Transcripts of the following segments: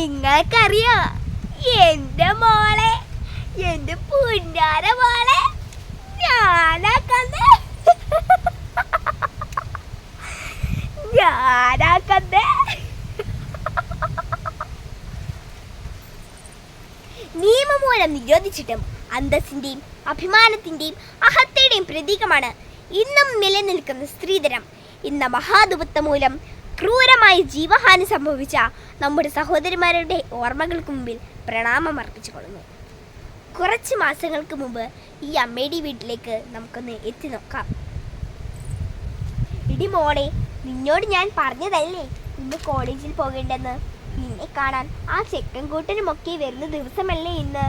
നിങ്ങൾക്കറിയോ? എന്റെ മോളെ എന്റെ പുന്നാര മോളെ ഞാനാ കന്ന് ഞാനാ കന്ന് നിയമം മൂലം നിരോധിച്ചിട്ടും അന്തസ്സിന്റെയും അഭിമാനത്തിന്റെയും അഹത്തയുടെയും പ്രതീകമാണ് ഇന്നും നിലനിൽക്കുന്ന സ്ത്രീധരം ഇന്ന് മഹാദുപത്വം മൂലം ക്രൂരമായി ജീവഹാനി സംഭവിച്ച നമ്മുടെ സഹോദരിമാരുടെ ഓർമ്മകൾക്ക് മുമ്പിൽ പ്രണാമം അർപ്പിച്ചു കൊള്ളുന്നു കുറച്ച് മാസങ്ങൾക്ക് മുമ്പ് ഈ അമ്മയുടെ വീട്ടിലേക്ക് നമുക്കൊന്ന് എത്തി നോക്കാം. ഇടി മോളെ നിന്നോട് ഞാൻ പറഞ്ഞതല്ലേ? ഇന്ന് കോളേജിൽ പോകേണ്ടെന്ന്. നിന്നെ കാണാൻ ആ ചെക്കൻകൂട്ടനുമൊക്കെ വരുന്ന ദിവസമല്ലേ ഇന്ന്?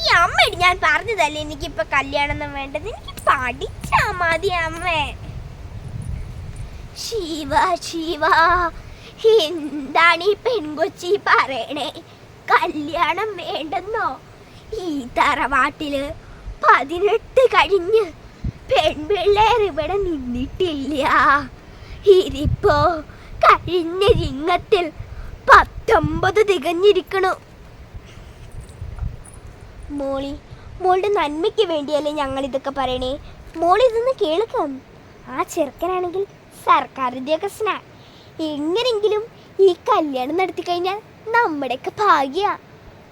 ഈ അമ്മയോട് ഞാൻ പറഞ്ഞതല്ലേ? എനിക്കിപ്പോ കല്യാണം വേണ്ടത് എനിക്ക് പഠിച്ചാ മതി അമ്മേ. ശിവ ശിവ. എന്താണ് ഈ പെൺകൊച്ചി പറയണേ? കല്യാണം വേണ്ടെന്നോ? ഈ തറവാട്ടിൽ പതിനെട്ട് കഴിഞ്ഞ് പെൺപിള്ളേർ ഇവിടെ നിന്നിട്ടില്ല. ഇതിപ്പോ കഴിഞ്ഞ ചിങ്ങത്തിൽ പത്തൊമ്പത് തികഞ്ഞിരിക്കണു. മോളി മോളുടെ നന്മയ്ക്ക് വേണ്ടിയല്ലേ ഞങ്ങൾ ഇതൊക്കെ പറയണേ? മോളി ഇതൊന്ന് കേൾക്കാം. ആ ചെറുക്കനാണെങ്കിൽ സർക്കാർ സ്നാ എങ്ങനെങ്കിലും ഈ കല്യാണം നടത്തി കഴിഞ്ഞാൽ നമ്മുടെയൊക്കെ ഭാഗ്യ.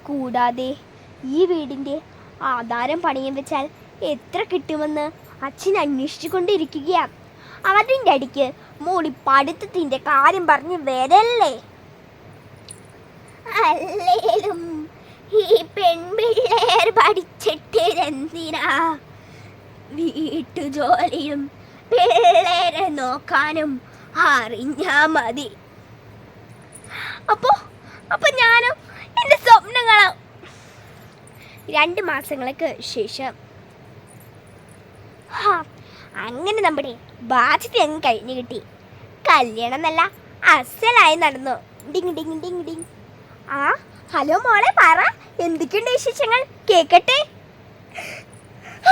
കൂടാതെ ഈ വീടിന്റെ ആധാരം പണിയം വെച്ചാൽ എത്ര കിട്ടുമെന്ന് അച്ഛൻ അന്വേഷിച്ചു കൊണ്ടിരിക്കുകയാണ് അവരുടെ അടിക്ക് മോളി പഠിത്തത്തിന്റെ കാര്യം പറഞ്ഞ് വരല്ലേ? അല്ലേലും ഈ പെൺപിള്ളേർ പഠിച്ചിട്ട് എന്തിനാ വീട്ടുജോലിയും പിള്ളേരെ നോക്കാനും അറിഞ്ഞാ മതി അപ്പോ അപ്പൊ ഞാനും എന്റെ സ്വപ്നങ്ങളും. രണ്ട് മാസങ്ങൾക്ക് ശേഷം. അങ്ങനെ നമ്മുടെ ബാധ്യത അങ്ങ് കഴിഞ്ഞു കിട്ടി. കല്യാണം എന്നല്ല അസലായി നടന്നു. Ding ding ding ding. ആ ഹലോ മോളെ പറ. എന്തൊക്കെയുണ്ട് വിശേഷങ്ങൾ? കേക്കട്ടെ?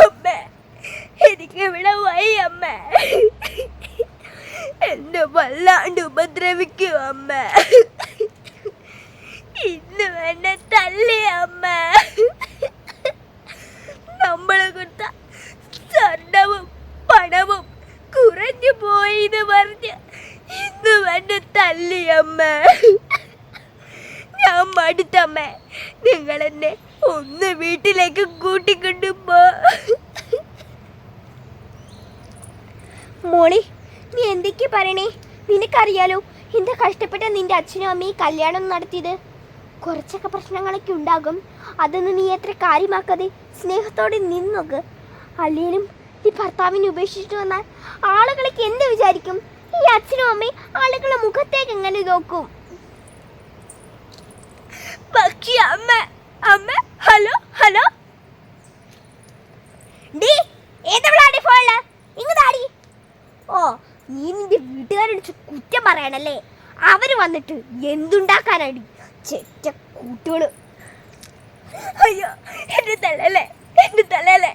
അമ്മേ. എനിക്ക് ഇവിടെ വൈ അമ്മ. എന്നെ വല്ലാണ്ട് ഉപദ്രവിക്കൂ അമ്മ. ഇന്ന് എന്നെ തള്ളി അമ്മ. നമ്മളെ കൊടുത്ത സ്വർണവും പണവും കുറഞ്ഞു പോയി എന്ന് പറഞ്ഞ് ഇന്ന് എന്നെ തള്ളി അമ്മ. ഞാൻ മടുത്തമ്മ. നിങ്ങൾ എന്നെ ഒന്ന് വീട്ടിലേക്ക് കൂട്ടിക്കൊണ്ടു പോ. മോളി നീ എന്തൊക്കെ പറയണേ? നിനക്കറിയാലോ എന്താ കഷ്ടപ്പെട്ട നിന്റെ അച്ഛനും അമ്മയും കല്യാണം നടത്തിയത്? കുറച്ചൊക്കെ പ്രശ്നങ്ങളൊക്കെ ഉണ്ടാകും. അതൊന്നും നീ എത്ര കാര്യമാക്കാതെ സ്നേഹത്തോടെ നിന്നോക്ക്. അല്ലേലും നീ ഭർത്താവിനെ ഉപേക്ഷിച്ചിട്ട് വന്നാൽ ആളുകളൊക്കെ എന്ത് വിചാരിക്കും? ഈ അച്ഛനും അമ്മയും ആളുകളുടെ മുഖത്തേക്ക് എങ്ങനെ നോക്കും? അമ്മ അമ്മ ഹലോ ഹലോ? ഡീ നീ നിന്റെ വീട്ടുകാരടിച്ച് കുറ്റം പറയണല്ലേ? അവർ വന്നിട്ട് എന്തുണ്ടാക്കാനാടി? ചെറ്റ കൂട്ടുകൾ. അയ്യോ എന്റെ തലല്ലേ എന്റെ തലല്ലേ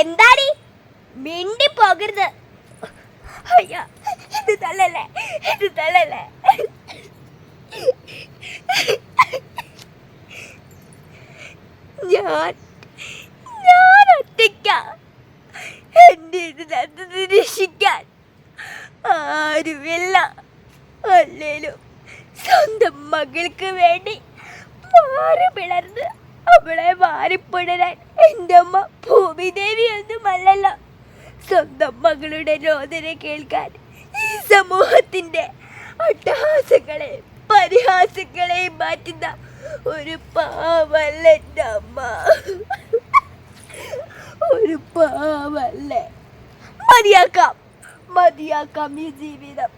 എന്താടി? മിണ്ടി പോകരുത് അയ്യോ എന്റെ തലല്ലേ എന്റെ തലല്ലേ ഞാൻ ഞാൻ ഒറ്റയ്ക്ക. എന്റെ ഇത് രക്ഷിക്കാൻ ആരുമില്ല. അല്ലേലും സ്വന്തം മകൾക്ക് വേണ്ടി മാറി പിളർന്ന് അവളെ മാറിപ്പിടരാൻ എന്റെ അമ്മ ഭൂമിദേവിയൊന്നുമല്ലല്ലോ. സ്വന്തം മകളുടെ രോദന കേൾക്കാൻ ഈ സമൂഹത്തിന്റെ അട്ടഹാസങ്ങളെ പരിഹാസങ്ങളെ മാറ്റുന്ന ഒരു പാവല്ല എന്റെ അമ്മ? ഒരു പാവല്ലേ മതിയാക്കാം. മതിയാക്കാം ഈ ജീവിതം.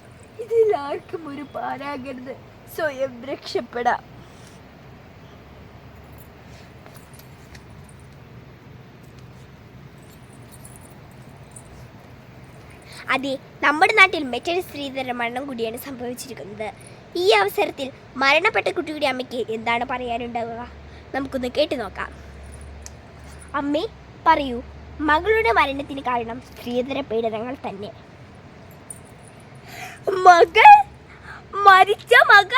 ഇതിലാർക്കും ഒരു പാരാകരുത് സ്വയം രക്ഷപ്പെടാം. അതെ നമ്മുടെ നാട്ടിൽ മറ്റൊരു സ്ത്രീധര മരണം കൂടിയാണ് സംഭവിച്ചിരിക്കുന്നത്. ഈ അവസരത്തിൽ മരണപ്പെട്ട കുട്ടിയുടെ അമ്മയ്ക്ക് എന്താണ് പറയാനുണ്ടാവുക? നമുക്കൊന്ന് കേട്ടു നോക്കാം. അമ്മേ പറയൂ. മകളുടെ മരണത്തിന് കാരണം സ്ത്രീധര പീഡനങ്ങൾ തന്നെ. മകൾ മരിച്ച മകൾ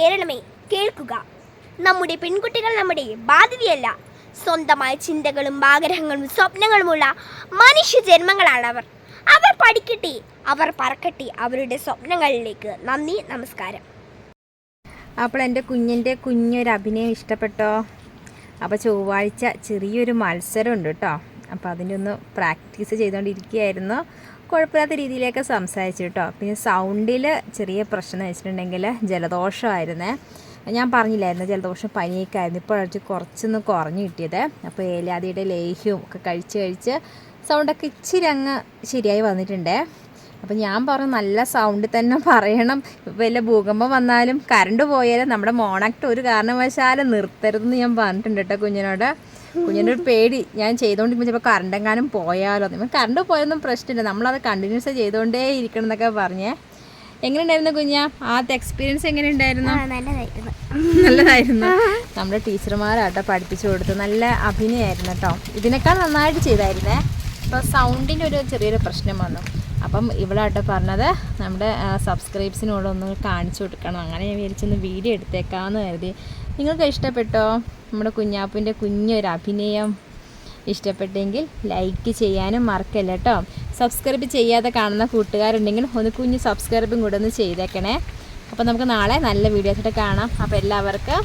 കേരളമേ കേൾക്കുക. നമ്മുടെ പെൺകുട്ടികൾ നമ്മുടെ ബാധ്യതയല്ല. സ്വന്തമായ ചിന്തകളും ആഗ്രഹങ്ങളും സ്വപ്നങ്ങളുമുള്ള മനുഷ്യ ജന്മങ്ങളാണ് അവർ. അവർ പഠിക്കട്ടെ അവർ പറക്കട്ടെ അവരുടെ സ്വപ്നങ്ങളിലേക്ക് നന്ദി നമസ്കാരം. അപ്പോൾ എന്റെ കുഞ്ഞിന്റെ കുഞ്ഞൊരു അഭിനയം ഇഷ്ടപ്പെട്ടോ? അപ്പോൾ ചൊവ്വാഴ്ച ചെറിയൊരു മത്സരം ഉണ്ട് കേട്ടോ. അപ്പോൾ അതിന്റെ ഒന്ന് പ്രാക്ടീസ് ചെയ്തുകൊണ്ടിരിക്കുകയായിരുന്നു. കുഴപ്പമില്ലാത്ത രീതിയിലൊക്കെ സംസാരിച്ചു കേട്ടോ. പിന്നെ സൗണ്ടിൽ ചെറിയ പ്രശ്നം എന്ന് വെച്ചിട്ടുണ്ടെങ്കിൽ ജലദോഷമായിരുന്നേ. ഞാൻ പറഞ്ഞില്ലായിരുന്നു ജലദോഷം പനിയൊക്കെ ആയിരുന്നു ഇപ്പോഴാണ് കുറച്ചൊന്ന് കുറഞ്ഞു കിട്ടിയത്. അപ്പോൾ ഏലാദിയുടെ ലേഹ്യവും ഒക്കെ കഴിച്ച് കഴിച്ച് സൗണ്ടൊക്കെ ഇച്ചിരി അങ്ങ് ശരിയായി വന്നിട്ടുണ്ട്. അപ്പോൾ ഞാൻ പറഞ്ഞു നല്ല സൗണ്ടിൽ തന്നെ പറയണം. വല്ല ഭൂകമ്പം വന്നാലും കറണ്ട് പോയാലും നമ്മുടെ മോണക്ട് ഒരു കാരണവശാലും നിർത്തരുതെന്ന് ഞാൻ പറഞ്ഞിട്ടുണ്ട് കേട്ടോ കുഞ്ഞിനോട്. കുഞ്ഞിന്റെ ഒരു പേടി. ഞാൻ ചെയ്തുകൊണ്ടിരിക്കുമ്പോൾ ചിലപ്പോൾ കറണ്ട് എങ്ങാനും പോയാലോ നമ്മൾ കറണ്ട് പോയൊന്നും പ്രശ്നമില്ല. നമ്മളത് കണ്ടിന്യൂസ് ചെയ്തുകൊണ്ടേ ഇരിക്കണം എന്നൊക്കെ പറഞ്ഞേ. എങ്ങനെയുണ്ടായിരുന്നു കുഞ്ഞ? ആദ്യത്തെ എക്സ്പീരിയൻസ് എങ്ങനെയുണ്ടായിരുന്നു? നല്ലതായിരുന്നു. നല്ലതായിരുന്നു. നമ്മുടെ ടീച്ചർമാരാട്ടോ പഠിപ്പിച്ചു കൊടുത്തു നല്ല അഭിനയമായിരുന്നു കേട്ടോ. ഇതിനേക്കാൾ നന്നായിട്ട് ചെയ്തായിരുന്നേ. അപ്പോൾ സൗണ്ടിന്റെ ഒരു ചെറിയൊരു പ്രശ്നം വന്നു. അപ്പം ഇവളാട്ടോ പറഞ്ഞത് നമ്മുടെ സബ്സ്ക്രൈബ്സിനോട് ഒന്ന് കാണിച്ചു കൊടുക്കണം. അങ്ങനെ ഞാൻ വിചാരിച്ചൊന്ന് വീഡിയോ എടുത്തേക്കാമെന്ന് കരുതി. നിങ്ങൾക്ക് ഇഷ്ടപ്പെട്ടോ? നമ്മുടെ കുഞ്ഞാപ്പിന്റെ കുഞ്ഞൊരു അഭിനയം ഇഷ്ടപ്പെട്ടെങ്കിൽ ലൈക്ക് ചെയ്യാനും മറക്കല്ല കേട്ടോ സബ്സ്ക്രൈബ് ചെയ്യാതെ കാണുന്ന കൂട്ടുകാരുണ്ടെങ്കിൽ ഒന്ന് കുഞ്ഞ് സബ്സ്ക്രൈബും കൂടെ ഒന്ന് ചെയ്തേക്കണേ. അപ്പോൾ നമുക്ക് നാളെ നല്ല വീഡിയോസായിട്ട് കാണാം. അപ്പോൾ എല്ലാവർക്കും